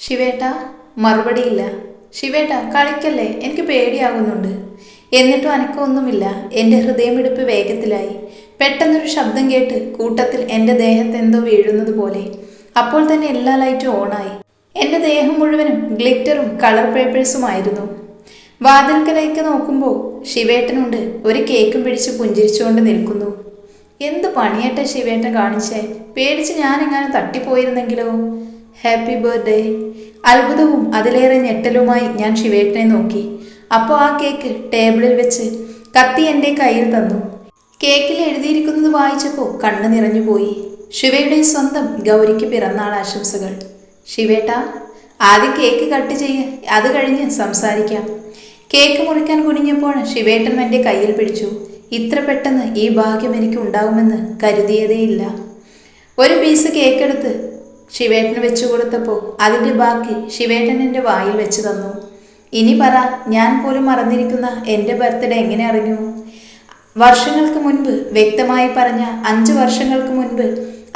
ശിവേട്ട മറുപടിയില്ല. ശിവേട്ട കളിക്കല്ലേ? എനിക്ക് പേടിയാകുന്നുണ്ട്. എന്നിട്ടും അനക്കമൊന്നുമില്ല. എന്റെ ഹൃദയമിടിപ്പ് വേഗത്തിലായി. പെട്ടെന്നൊരു ശബ്ദം കേട്ട് കൂട്ടത്തിൽ എന്റെ ദേഹത്ത് എന്തോ വീഴുന്നത് പോലെ അപ്പോൾ തന്നെ എല്ലാ ലൈറ്റും ഓണായി. എന്റെ ദേഹം മുഴുവനും ഗ്ലിറ്ററും കളർ പേപ്പേഴ്സുമായിരുന്നു. വാതിൽക്കലേക്ക് നോക്കുമ്പോൾ ശിവേട്ടനുണ്ട് ഒരു കേക്കും പിടിച്ച് പുഞ്ചിരിച്ചുകൊണ്ട് നിൽക്കുന്നു. എന്ത് പണിയേട്ട ശിവേട്ടൻ കാണിച്ചേ? പേടിച്ച് ഞാനെങ്ങാനും തട്ടിപ്പോയിരുന്നെങ്കിലോ? ഹാപ്പി ബർത്ത്ഡേ അത്ഭുതവും അതിലേറെ ഞെട്ടലുമായി ഞാൻ ശിവേട്ടനെ നോക്കി. അപ്പോൾ ആ കേക്ക് ടേബിളിൽ വെച്ച് കത്തി എന്റെ കയ്യിൽ തന്നു. കേക്കിൽ എഴുതിയിരിക്കുന്നത് വായിച്ചപ്പോൾ കണ്ണു നിറഞ്ഞുപോയി ശിവയുടെ സ്വന്തം ഗൗരിക്ക് പിറന്നാൾ ആശംസകൾ. ശിവേട്ട ആദ്യം കേക്ക് കട്ട് ചെയ്യ അത് കഴിഞ്ഞ് സംസാരിക്കാം. കേക്ക് മുറിക്കാൻ കുനിഞ്ഞപ്പോൾ ശിവേട്ടൻ എന്റെ കയ്യിൽ പിടിച്ചു. ഇത്ര പെട്ടെന്ന് ഈ ഭാഗ്യം എനിക്ക് ഉണ്ടാകുമെന്ന് കരുതിയതേയില്ല. ഒരു പീസ് കേക്ക് എടുത്ത് ശിവേട്ടന് വെച്ചു കൊടുത്തപ്പോൾ അതിന്റെ ബാക്കി ശിവേട്ടൻ എന്റെ വായിൽ വെച്ച് തന്നു. ഇനി പറ ഞാൻ പോലും മറന്നിരിക്കുന്ന എന്റെ ബർത്ത്ഡേ എങ്ങനെ അറിഞ്ഞു? വർഷങ്ങൾക്ക് മുൻപ് വ്യക്തമായി പറഞ്ഞ അഞ്ച് വർഷങ്ങൾക്ക് മുൻപ്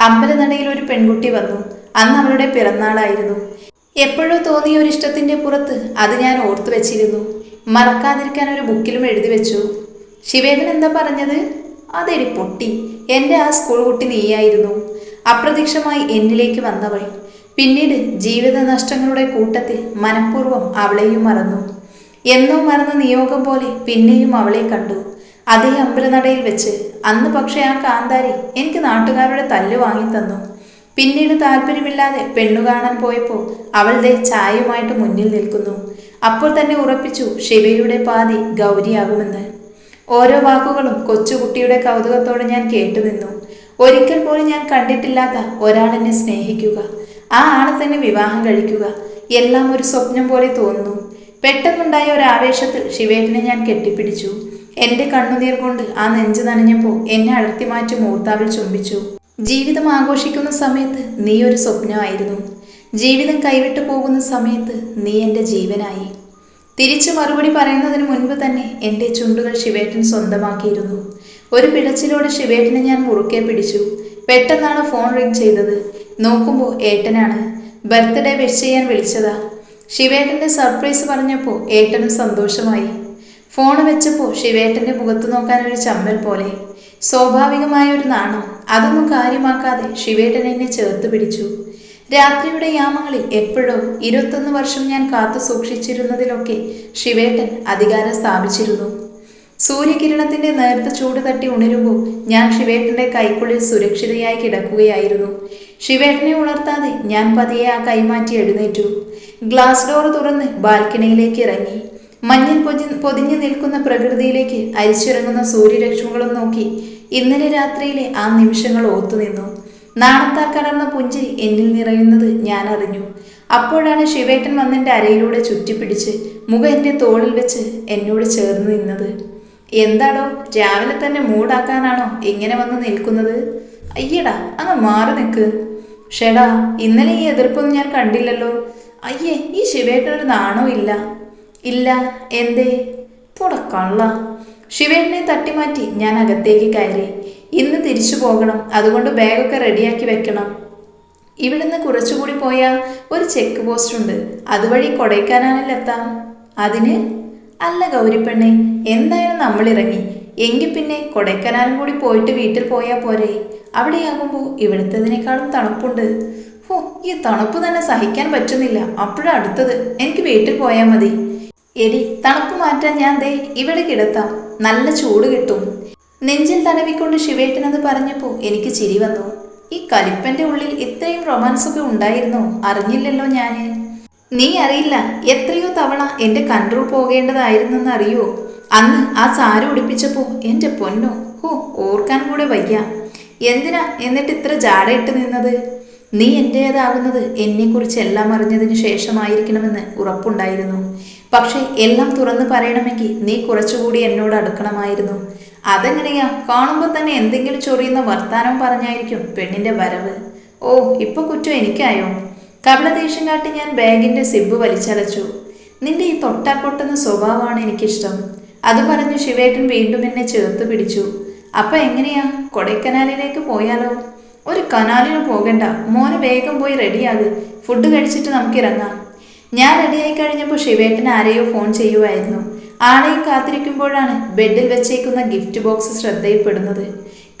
അമ്പലനടയിൽ ഒരു പെൺകുട്ടി വന്നു. അന്ന് അവളുടെ പിറന്നാളായിരുന്നു. എപ്പോഴോ തോന്നിയ ഒരു ഇഷ്ടത്തിന്റെ പുറത്ത് അത് ഞാൻ ഓർത്തു വെച്ചിരുന്നു. മറക്കാതിരിക്കാൻ ഒരു ബുക്കിലും എഴുതി വെച്ചു. ശിവേട്ടൻ എന്താ പറഞ്ഞത്? അതെടി പൊട്ടി. എന്റെ ആ സ്കൂൾ കുട്ടി നീയായിരുന്നു. അപ്രത്യക്ഷമായി എന്നിലേക്ക് വന്നവൾ. പിന്നീട് ജീവിത നഷ്ടങ്ങളുടെ കൂട്ടത്തിൽ മനഃപൂർവം അവളെയും മറന്നു. എന്നോ മറന്ന നിയോഗം പോലെ പിന്നെയും അവളെ കണ്ടു. അതേ അമ്പലനടയിൽ വെച്ച് അന്ന് പക്ഷേ ആ കാന്താരി എനിക്ക് നാട്ടുകാരുടെ തല്ല് വാങ്ങി തന്നു. പിന്നീട് താല്പര്യമില്ലാതെ പെണ്ണു കാണാൻ പോയപ്പോൾ അവളുടെ ചായയുമായിട്ട് മുന്നിൽ നിൽക്കുന്നു. അപ്പോൾ തന്നെ ഉറപ്പിച്ചു ശിവയുടെ പാതി ഗൗരിയാകുമെന്ന്. ഓരോ വാക്കുകളും കൊച്ചുകുട്ടിയുടെ കൗതുകത്തോടെ ഞാൻ കേട്ടുനിന്നു. ഒരിക്കൽ പോലും ഞാൻ കണ്ടിട്ടില്ലാത്ത ഒരാളെന്നെ സ്നേഹിക്കുക. ആ ആളെ തന്നെ വിവാഹം കഴിക്കുക. എല്ലാം ഒരു സ്വപ്നം പോലെ തോന്നുന്നു. പെട്ടെന്നുണ്ടായ ഒരു ആവേശത്തിൽ ശിവേട്ടനെ ഞാൻ കെട്ടിപ്പിടിച്ചു. എന്റെ കണ്ണുനീർ കൊണ്ട് ആ നെഞ്ച് നനഞ്ഞപ്പോൾ എന്നെ അടർത്തി മാറ്റി മൂർത്താവിൽ ചുംബിച്ചു. ജീവിതം ആഘോഷിക്കുന്ന സമയത്ത് നീ ഒരു സ്വപ്നമായിരുന്നു. ജീവിതം കൈവിട്ടു പോകുന്ന സമയത്ത് നീ എന്റെ ജീവനായി. തിരിച്ചു മറുപടി പറയുന്നതിന് മുൻപ് തന്നെ എന്റെ ചുണ്ടുകൾ ശിവേട്ടൻ സ്വന്തമാക്കിയിരുന്നു. ഒരു പിടച്ചിലോടെ ശിവേട്ടനെ ഞാൻ മുറുക്കെ പിടിച്ചു. പെട്ടെന്നാണ് ഫോൺ റിങ് ചെയ്തത്. നോക്കുമ്പോൾ ഏട്ടനാണ്. ബർത്ത്ഡേ വിഷ് ചെയ്യാൻ വിളിച്ചതാ. ശിവേട്ടന്റെ സർപ്രൈസ് പറഞ്ഞപ്പോൾ ഏട്ടനും സന്തോഷമായി. ഫോൺ വെച്ചപ്പോൾ ശിവേട്ടന്റെ മുഖത്ത് നോക്കാൻ ഒരു ചമ്മൽ പോലെ. സ്വാഭാവികമായ ഒരു നാണം. അതൊന്നും കാര്യമാക്കാതെ ശിവേട്ടൻ എന്നെ ചേർത്ത് പിടിച്ചു. രാത്രിയുടെ യാമങ്ങളിൽ എപ്പോഴോ ഇരുപത്തൊന്ന് വർഷം ഞാൻ കാത്തു സൂക്ഷിച്ചിരുന്നതിലൊക്കെ ശിവേട്ടൻ അധികാരം സ്ഥാപിച്ചിരുന്നു. സൂര്യകിരണത്തിന്റെ നേർത്ത ചൂട് തട്ടി ഉണരുമ്പോൾ ഞാൻ ശിവേട്ടന്റെ കൈക്കുള്ളിൽ സുരക്ഷിതയായി കിടക്കുകയായിരുന്നു. ശിവേട്ടനെ ഉണർത്താതെ ഞാൻ പതിയെ ആ കൈമാറ്റി എഴുന്നേറ്റു. ഗ്ലാസ് ഡോർ തുറന്ന് ബാൽക്കണിയിലേക്ക് ഇറങ്ങി. മഞ്ഞിൽ പൊതി പൊതിഞ്ഞു നിൽക്കുന്ന പ്രകൃതിയിലേക്ക് അരിച്ചിറങ്ങുന്ന സൂര്യരശ്മികളും നോക്കി ഇന്നലെ രാത്രിയിലെ ആ നിമിഷങ്ങൾ ഓത്തുനിന്നു നാണത്താൽ കടർന്ന പുഞ്ചിരി എന്നിൽ നിറയുന്നത് ഞാൻ അറിഞ്ഞു. അപ്പോഴാണ് ശിവേട്ടൻ വന്നെന്റെ അരയിലൂടെ ചുറ്റിപ്പിടിച്ച് മുഖം എന്റെ തോളിൽ വെച്ച് എന്നോട് ചേർന്ന് നിന്നത്. എന്താടോ രാവിലെ തന്നെ മൂടാക്കാനാണോ ഇങ്ങനെ വന്ന് നിൽക്കുന്നത്? അയ്യടാ അങ്ങ് മാറി നിൽക്ക് ഷെടാ ഇന്നലെ ഈ എതിർപ്പൊന്നും ഞാൻ കണ്ടില്ലല്ലോ. അയ്യേ ഈ ശിവേട്ടനൊരു നാണോ ഇല്ല? ഇല്ല എന്തേ? പുടക്കള്ള ശിവേട്ടനെ തട്ടിമാറ്റി ഞാൻ അകത്തേക്ക് കയറി. ഇന്ന് തിരിച്ചു പോകണം അതുകൊണ്ട് ബാഗൊക്കെ റെഡിയാക്കി വെക്കണം. ഇവിടുന്ന് കുറച്ചുകൂടി പോയാൽ ഒരു ചെക്ക് പോസ്റ്റ് ഉണ്ട് അതുവഴി കൊടൈക്കനാലിലെത്താം. അതിന് അല്ല ഗൗരിപ്പെണ്ണെ എന്തായാലും നമ്മൾ ഇറങ്ങി എങ്കിൽ പിന്നെ കൊടൈക്കനാലും കൂടി പോയിട്ട് വീട്ടിൽ പോയാൽ പോരെ. അവിടെയാകുമ്പോൾ ഇവിടുത്തതിനേക്കാളും തണുപ്പുണ്ട്. ഓ ഈ തണുപ്പ് തന്നെ സഹിക്കാൻ പറ്റുന്നില്ല. അപ്പോഴാണ് അടുത്തത്. എനിക്ക് വീട്ടിൽ പോയാൽ മതി. എടി തണുപ്പ് മാറ്റാൻ ഞാൻ ദേ ഇവിടെ കിടത്താം. നല്ല ചൂട് കിട്ടും. നെഞ്ചിൽ തടവിക്കൊണ്ട് ശിവേട്ടനത് പറഞ്ഞപ്പോൾ എനിക്ക് ചിരി വന്നു. ഈ കലിപ്പന്റെ ഉള്ളിൽ ഇത്രയും റൊമാൻസൊക്കെ ഉണ്ടായിരുന്നു? അറിഞ്ഞില്ലല്ലോ ഞാൻ. നീ അറിയില്ല എത്രയോ തവണ എന്റെ കൺട്രോൾ പോകേണ്ടതായിരുന്നെന്ന് അറിയോ അന്ന് ആ സാരി ഉടുപ്പിച്ചപ്പോ എന്റെ പൊന്നോ ഹോ ഓർക്കാൻ കൂടെ വയ്യ. എന്തിനാ എന്നിട്ട് ഇത്ര ജാടയിട്ട് നിന്നത്? നീ എന്റേതാകുന്നത് എന്നെക്കുറിച്ച് എല്ലാം അറിഞ്ഞതിന് ശേഷമായിരിക്കണമെന്ന് ഉറപ്പുണ്ടായിരുന്നു. പക്ഷേ എല്ലാം തുറന്നു പറയണമെങ്കിൽ നീ കുറച്ചുകൂടി എന്നോട് അടുക്കണമായിരുന്നു. അതെങ്ങനെയാ? കാണുമ്പോൾ തന്നെ എന്തെങ്കിലും ചൊറിയുന്ന വർത്താനം പറഞ്ഞായിരിക്കും പെണ്ണിന്റെ വരവ്. ഓ ഇപ്പൊ കുറ്റം എനിക്കായോ? കപളദേഷ്യം കാട്ടി ഞാൻ ബാഗിന്റെ സിബ് വലിച്ചടച്ചു നിന്റെ ഈ തൊട്ടപ്പൊട്ടുന്ന സ്വഭാവമാണ് എനിക്കിഷ്ടം. അത് പറഞ്ഞു ശിവേട്ടൻ വീണ്ടും എന്നെ ചേർത്ത് പിടിച്ചു. അപ്പൊ എങ്ങനെയാ? കൊടൈക്കനാലിലേക്ക് പോയാലോ? ഒരു കനാലിന് പോകണ്ട. മോന് വേഗം പോയി റെഡിയാക്. ഫുഡ് കഴിച്ചിട്ട് നമുക്ക് ഇറങ്ങാം. ഞാൻ റെഡിയായി കഴിഞ്ഞപ്പോൾ ശിവേട്ടൻ ആരെയോ ഫോൺ ചെയ്യുമായിരുന്നു ആളെയും കാത്തിരിക്കുമ്പോഴാണ് ബെഡിൽ വെച്ചേക്കുന്ന ഗിഫ്റ്റ് ബോക്സ് ശ്രദ്ധയിൽപ്പെടുന്നത്.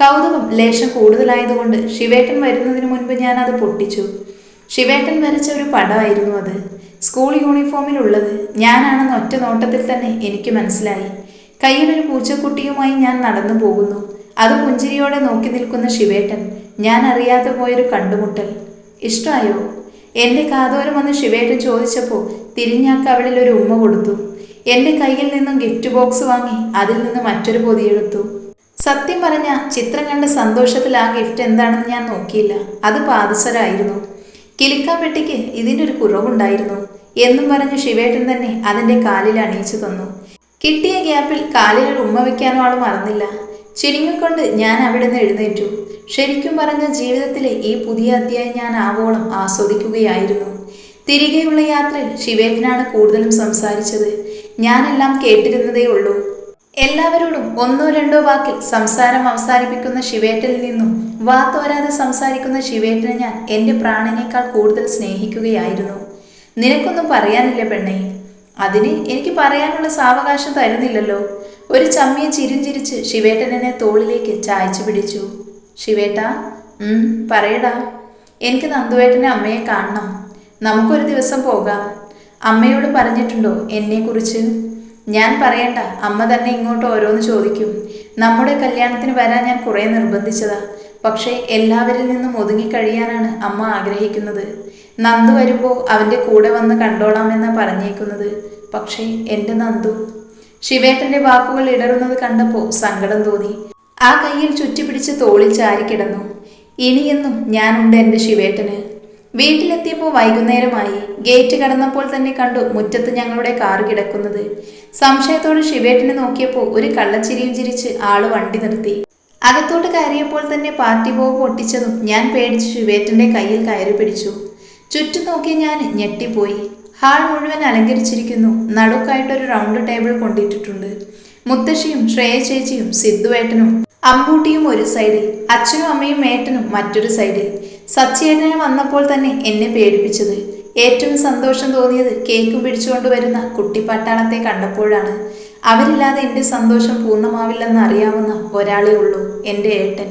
കൗതുകം ലേശം കൂടുതലായതുകൊണ്ട് ശിവേട്ടൻ വരുന്നതിന് മുൻപ് ഞാൻ അത് പൊട്ടിച്ചു. ശിവേട്ടൻ വരച്ച ഒരു പടമായിരുന്നു അത്. സ്കൂൾ യൂണിഫോമിലുള്ളത്. ഞാനാണെന്ന് ഒറ്റ നോട്ടത്തിൽ തന്നെ എനിക്ക് മനസ്സിലായി. കയ്യിലൊരു പൂച്ചക്കുട്ടിയുമായി ഞാൻ നടന്നു പോകുന്നു. അത് പുഞ്ചിരിയോടെ നോക്കി നിൽക്കുന്ന ശിവേട്ടൻ ഞാൻ അറിയാതെ പോയൊരു കണ്ടുമുട്ടൽ. ഇഷ്ടമായോ? എന്റെ കാതോരം വന്ന് ശിവേട്ടൻ ചോദിച്ചപ്പോൾ തിരിഞ്ഞാക്ക് അവളിൽ ഒരു ഉമ്മ കൊടുത്തു. എന്റെ കയ്യിൽ നിന്നും ഗിഫ്റ്റ് ബോക്സ് വാങ്ങി അതിൽ നിന്ന് മറ്റൊരു പൊതിയെടുത്തു സത്യം പറഞ്ഞ ചിത്രം കണ്ട സന്തോഷത്തിൽ ആ ഗിഫ്റ്റ് എന്താണെന്ന് ഞാൻ നോക്കിയില്ല. അത് പാദസരായിരുന്നു. കിലുക്കാൻ ഇതിനൊരു കുറവുണ്ടായിരുന്നു എന്നും പറഞ്ഞ് ശിവേട്ടൻ തന്നെ അതിന്റെ കാലിൽ അണിയിച്ചു തന്നു. കിട്ടിയ ഗ്യാപ്പിൽ കാലിൽ ഒരു ഉമ്മ വയ്ക്കാനോ ആൾ മറന്നില്ല. ചുരുങ്ങിക്കൊണ്ട് ഞാൻ അവിടെ നിന്ന് എഴുന്നേറ്റു. ശരിക്കും പറഞ്ഞ ജീവിതത്തിലെ ഈ പുതിയ അധ്യായം ഞാൻ ആവോളം ആസ്വദിക്കുകയായിരുന്നു. തിരികെയുള്ള യാത്രയിൽ ശിവേട്ടനാണ് കൂടുതലും സംസാരിച്ചത്. ഞാനെല്ലാം കേട്ടിരുന്നതേ ഉള്ളൂ. എല്ലാവരോടും ഒന്നോ രണ്ടോ വാക്കിൽ സംസാരം അവസാനിപ്പിക്കുന്ന ശിവേട്ടനിൽ നിന്നും വാത്തോരാതെ സംസാരിക്കുന്ന ശിവേട്ടനെ ഞാൻ എന്റെ പ്രാണനേക്കാൾ കൂടുതൽ സ്നേഹിക്കുകയായിരുന്നു. നിനക്കൊന്നും പറയാനില്ല പെണ്ണേ? അതിന് എനിക്ക് പറയാനുള്ള സാവകാശം തരുന്നില്ലല്ലോ. ഒരു ചമ്മിയെ ചിരിഞ്ചിരിച്ച് ശിവേട്ടനെ തോളിലേക്ക് ചായച്ചു പിടിച്ചു. ശിവേട്ട പറയടാ. എനിക്ക് നന്ദുവേട്ടനെ അമ്മയെ കാണണം. നമുക്കൊരു ദിവസം പോകാം. അമ്മയോട് പറഞ്ഞിട്ടുണ്ടോ എന്നെക്കുറിച്ച്? ഞാൻ പറയണ്ട അമ്മ തന്നെ ഇങ്ങോട്ട് ഓരോന്ന് ചോദിക്കും. നമ്മുടെ കല്യാണത്തിന് വരാൻ ഞാൻ കുറേ നിർബന്ധിച്ചതാ. പക്ഷേ എല്ലാവരിൽ നിന്നും ഒതുങ്ങിക്കഴിയാനാണ് അമ്മ ആഗ്രഹിക്കുന്നത്. നന്ദു വരുമ്പോൾ അവന്റെ കൂടെ വന്ന് കണ്ടോളാമെന്ന് പറഞ്ഞേക്കുന്നത്. പക്ഷേ എന്റെ നന്ദു. ശിവേട്ടന്റെ വാക്കുകൾ ഇടറുന്നത് കണ്ടപ്പോൾ സങ്കടം തോന്നി. ആ കയ്യിൽ ചുറ്റിപ്പിടിച്ച് തോളിൽ ചാരിക്കിടന്നു ഇനിയെന്നും ഞാനുണ്ട് എന്റെ ശിവേട്ടന്. വീട്ടിലെത്തിയപ്പോൾ വൈകുന്നേരമായി. ഗേറ്റ് കടന്നപ്പോൾ തന്നെ കണ്ടു മുറ്റത്ത് ഞങ്ങളുടെ കാർ കിടക്കുന്നത്. സംശയത്തോടെ ശിവേട്ടനെ നോക്കിയപ്പോൾ ഒരു കള്ളച്ചിരിയും ചിരിച്ച് ആൾ വണ്ടി നിർത്തി. അകത്തോട്ട് കയറിയപ്പോൾ തന്നെ പാർട്ടി ബോബ് പൊട്ടിച്ചതും ഞാൻ പേടിച്ച് ശിവേറ്റന്റെ കയ്യിൽ കയറി പിടിച്ചു. ചുറ്റും നോക്കി ഞാൻ ഞെട്ടിപ്പോയി. ഹാൾ മുഴുവൻ അലങ്കരിച്ചിരിക്കുന്നു. നടുക്കായിട്ടൊരു റൗണ്ട് ടേബിൾ കൊണ്ടിട്ടിട്ടുണ്ട്. മുത്തശ്ശിയും ശ്രേയ ചേച്ചിയും സിദ്ധുവേട്ടനും അമ്പൂട്ടിയും ഒരു സൈഡിൽ അച്ഛനും അമ്മയും ഏട്ടനും മറ്റൊരു സൈഡിൽ. സച്ചിയേട്ടനെ വന്നപ്പോൾ തന്നെ എന്നെ പേടിപ്പിച്ചത്. ഏറ്റവും സന്തോഷം തോന്നിയത് കേക്കും പിടിച്ചുകൊണ്ട് വരുന്ന കുട്ടിപ്പട്ടാളത്തെ കണ്ടപ്പോഴാണ്. അവരില്ലാതെ എന്റെ സന്തോഷം പൂർണമാവില്ലെന്ന് അറിയാവുന്ന ഒരാളേ ഉള്ളൂ എന്റെ ഏട്ടൻ.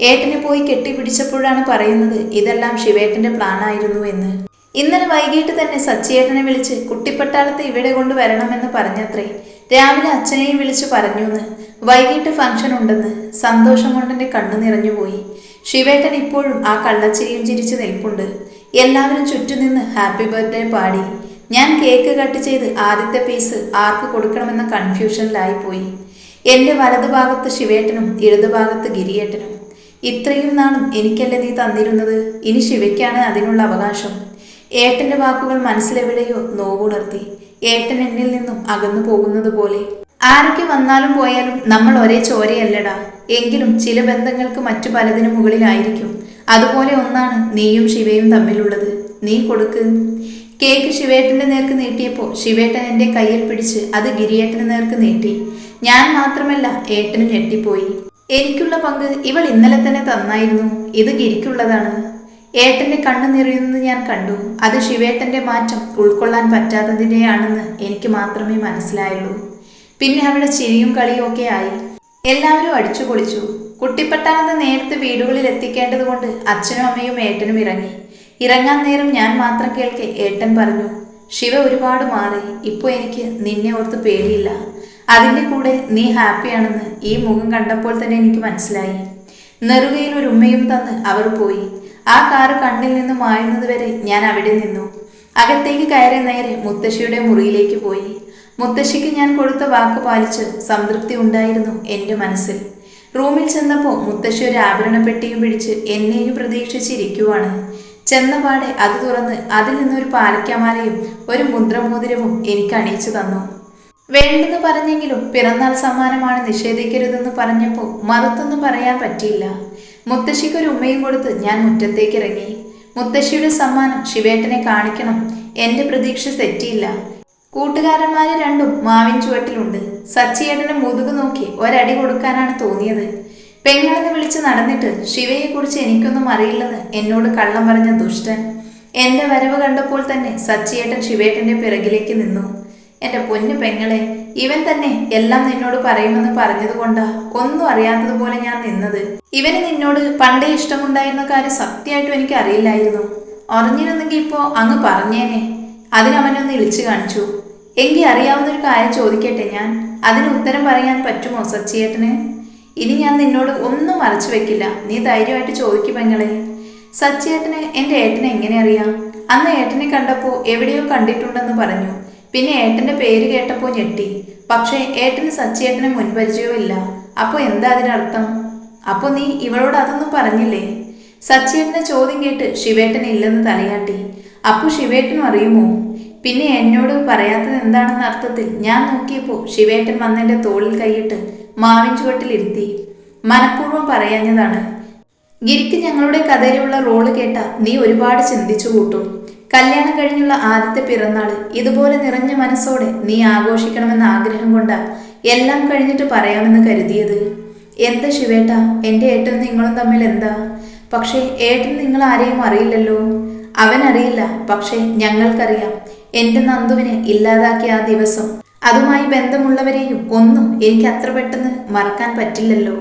ഏട്ടനെ പോയി കെട്ടിപ്പിടിച്ചപ്പോഴാണ് പറയുന്നത് ഇതെല്ലാം ശിവേട്ടന്റെ പ്ലാനായിരുന്നു എന്ന്. ഇന്നലെ വൈകിട്ട് തന്നെ സച്ചിയേട്ടനെ വിളിച്ച് കുട്ടിപ്പട്ടാളത്തെ ഇവിടെ കൊണ്ടുവരണമെന്ന് പറഞ്ഞത്രേ. രാവിലെ അച്ഛനെയും വിളിച്ചു പറഞ്ഞുന്ന്. വൈകിട്ട് ഫംഗ്ഷൻ ഉണ്ടെന്ന് സന്തോഷം കൊണ്ടെന്റെ കണ്ണു നിറഞ്ഞുപോയി ശിവേട്ടൻ ഇപ്പോഴും ആ കള്ളച്ചിരിയും ചിരിച്ചു നിൽപ്പുണ്ട്. എല്ലാവരും ചുറ്റുനിന്ന് ഹാപ്പി ബർത്ത്ഡേ പാടി. ഞാൻ കേക്ക് കട്ട് ചെയ്ത് ആദ്യത്തെ പീസ് ആർക്ക് കൊടുക്കണമെന്ന കൺഫ്യൂഷനിലായി കൺഫ്യൂഷനിലായിപ്പോയി എന്റെ വലതുഭാഗത്ത് ശിവേട്ടനും ഇടതുഭാഗത്ത് ഗിരിയേട്ടനും. ഇത്രയും നാളും എനിക്കല്ലേ നീ തന്നിരുന്നത്? ഇനി ശിവയ്ക്കാണ് അതിനുള്ള അവകാശം. ഏട്ടന്റെ വാക്കുകൾ മനസ്സിലെവിടെയോ നോവുണർത്തി. ഏട്ടൻ എന്നിൽ നിന്നും അകന്നു പോകുന്നത് പോലെ. ആരൊക്കെ വന്നാലും പോയാലും നമ്മൾ ഒരേ ചോരയല്ലടാ. എങ്കിലും ചില ബന്ധങ്ങൾക്ക് മറ്റു പലതിനു മുകളിലായിരിക്കും. അതുപോലെ ഒന്നാണ് നീയും ശിവയും തമ്മിലുള്ളത്. നീ കൊടുക്ക്. കേക്ക് ശിവേട്ടന്റെ നേർക്ക് നീട്ടിയപ്പോൾ ശിവേട്ടൻ എന്റെ കയ്യിൽ പിടിച്ച് അത് ഗിരിയേട്ടന് നേർക്ക് നീട്ടി. ഞാൻ മാത്രമല്ല ഏട്ടനും ഞെട്ടിപ്പോയി. എനിക്കുള്ള പങ്ക് ഇവൾ ഇന്നലെ തന്നെ തന്നായിരുന്നു. ഇത് ഗിരിക്കുള്ളതാണ്. ഏട്ടന്റെ കണ്ണു നിറയുന്നത് ഞാൻ കണ്ടു. അത് ശിവേട്ടന്റെ മാറ്റം ഉൾക്കൊള്ളാൻ പറ്റാത്തതിനെയാണെന്ന് എനിക്ക് മാത്രമേ മനസ്സിലായുള്ളൂ. പിന്നെ അവിടെ ചിരിയും കളിയും ഒക്കെ ആയി. എല്ലാവരും അടിച്ചു പൊളിച്ചു കുട്ടിപ്പട്ടാളത്ത് നേരത്തെ വീടുകളിൽ എത്തിക്കേണ്ടതുകൊണ്ട് അച്ഛനും അമ്മയും ഏട്ടനും ഇറങ്ങി. ഇറങ്ങാൻ നേരം ഞാൻ മാത്രം കേൾക്കെ ഏട്ടൻ പറഞ്ഞു ശിവ ഒരുപാട് മാറി ഇപ്പോൾ എനിക്ക് നിന്നെ ഓർത്ത് പേടിയില്ല. അതിന്റെ കൂടെ നീ ഹാപ്പിയാണെന്ന് ഈ മുഖം കണ്ടപ്പോൾ തന്നെ എനിക്ക് മനസ്സിലായി. നെറുകയിൽ ഒരു ഉമ്മയും തന്ന് അവർ പോയി. ആ കാറ് കണ്ണിൽ നിന്ന് മായുന്നത് വരെ ഞാൻ അവിടെ നിന്നു. അകത്തേക്ക് കയറി നേരെ മുത്തശ്ശിയുടെ മുറിയിലേക്ക് പോയി. മുത്തശ്ശിക്ക് ഞാൻ കൊടുത്ത വാക്ക് പാലിച്ച് സംതൃപ്തി ഉണ്ടായിരുന്നു എന്റെ മനസ്സിൽ. റൂമിൽ ചെന്നപ്പോൾ മുത്തശ്ശി ഒരു ആഭരണപ്പെട്ടിയും പിടിച്ച് എന്നെയും പ്രതീക്ഷിച്ചിരിക്കുവാണ്. ചെന്നപാടെ അത് തുറന്ന് അതിൽ നിന്നൊരു പാലക്കാമാലയും ഒരു മുദ്രമോതിരവും എനിക്ക് അണിയിച്ചു തന്നു. വേണ്ടെന്ന് പറഞ്ഞെങ്കിലും പിറന്നാൾ സമ്മാനമാണ് നിഷേധിക്കരുതെന്ന് പറഞ്ഞപ്പോൾ മറുത്തൊന്നും പറയാൻ പറ്റിയില്ല. മുത്തശ്ശിക്കൊരു ഉമ്മയും കൊടുത്ത് ഞാൻ മുറ്റത്തേക്ക് ഇറങ്ങി മുത്തശ്ശിയുടെ സമ്മാനം ശിവേട്ടനെ കാണിക്കണം എന്റെ പ്രതീക്ഷ തെറ്റിയില്ല. കൂട്ടുകാരന്മാരെ രണ്ടും മാവിൻ ചുവട്ടിലുണ്ട്. സച്ചിയേട്ടനെ മുതുകു നോക്കി ഒരടി കൊടുക്കാനാണ് തോന്നിയത്. പെങ്ങളെന്ന് വിളിച്ച് നടന്നിട്ട് ശിവയെക്കുറിച്ച് എനിക്കൊന്നും അറിയില്ലെന്ന് എന്നോട് കള്ളം പറഞ്ഞ ദുഷ്ടൻ. എന്റെ വരവ് കണ്ടപ്പോൾ തന്നെ സച്ചിയേട്ടൻ ശിവേട്ടന്റെ പിറകിലേക്ക് നിന്നു. എന്റെ പൊന്നു പെങ്ങളെ ഇവൻ തന്നെ എല്ലാം നിന്നോട് പറയുമെന്ന് പറഞ്ഞതുകൊണ്ടാ ഒന്നും അറിയാത്തതുപോലെ ഞാൻ നിന്നത്. ഇവന് നിന്നോട് പണ്ടേ ഇഷ്ടമുണ്ടായിരുന്ന കാര്യം സത്യമായിട്ടും എനിക്ക് അറിയില്ലായിരുന്നു. അറിഞ്ഞിരുന്നെങ്കിൽ ഇപ്പോ അങ്ങ് പറഞ്ഞേനെ. അതിനവനൊന്ന് ഇളിച്ചു കാണിച്ചു. എങ്കിൽ അറിയാവുന്ന ഒരു കാര്യം ചോദിക്കട്ടെ ഞാൻ? അതിന് ഉത്തരം പറയാൻ പറ്റുമോ സച്ചിയേട്ടന്? ഇനി ഞാൻ നിന്നോട് ഒന്നും മറച്ചു വെക്കില്ല. നീ ധൈര്യമായിട്ട് ചോദിക്കും പെങ്ങളെ. സച്ചേട്ടന് എന്റെ ഏട്ടനെ എങ്ങനെ അറിയാം? അന്ന് ഏട്ടനെ കണ്ടപ്പോൾ എവിടെയോ കണ്ടിട്ടുണ്ടെന്ന് പറഞ്ഞു. പിന്നെ ഏട്ടന്റെ പേര് കേട്ടപ്പോൾ ഞെട്ടി. പക്ഷേ ഏട്ടന് സച്ചേട്ടന് മുൻപരിചയവും ഇല്ല. അപ്പോൾ എന്താ അതിനർത്ഥം? അപ്പോൾ നീ ഇവളോട് അതൊന്നും പറഞ്ഞില്ലേ? സച്ചിയേട്ടന്റെ ചോദ്യം കേട്ട് ശിവേട്ടൻ ഇല്ലെന്ന് തലയാട്ടി. അപ്പോൾ ശിവേട്ടനും അറിയുമോ? പിന്നെ എന്നോട് പറയാത്തത് എന്താണെന്ന അർത്ഥത്തിൽ ഞാൻ നോക്കിയപ്പോൾ ശിവേട്ടൻ വന്നെന്റെ തോളിൽ കൈയിട്ട് മാവിൻ ചുവട്ടിലിരുത്തി മനഃപൂർവം പറയാഞ്ഞതാണ് ഗിരിക്ക് ഞങ്ങളുടെ കഥയിലുള്ള റോൾ കേട്ട നീ ഒരുപാട് ചിന്തിച്ചു കൂട്ടും. കല്യാണം കഴിഞ്ഞുള്ള ആദ്യത്തെ പിറന്നാൾ ഇതുപോലെ നിറഞ്ഞ മനസ്സോടെ നീ ആഘോഷിക്കണമെന്ന ആഗ്രഹം കൊണ്ടാ എല്ലാം കഴിഞ്ഞിട്ട് പറയാമെന്ന് കരുതിയത്. എന്താ ശിവേട്ട എന്റെ ഏട്ടൻ നിങ്ങളും തമ്മിൽ എന്താ? പക്ഷേ ഏട്ടൻ നിങ്ങൾ ആരെയും അറിയില്ലല്ലോ. അവനറിയില്ല പക്ഷേ ഞങ്ങൾക്കറിയാം. എന്റെ നന്ദുവിനെ ഇല്ലാതാക്കിയ ആ ദിവസം അതുമായി ബന്ധമുള്ളവരെയും ഒന്നും എനിക്ക് അത്ര പെട്ടെന്ന് മറക്കാൻ പറ്റില്ലല്ലോ.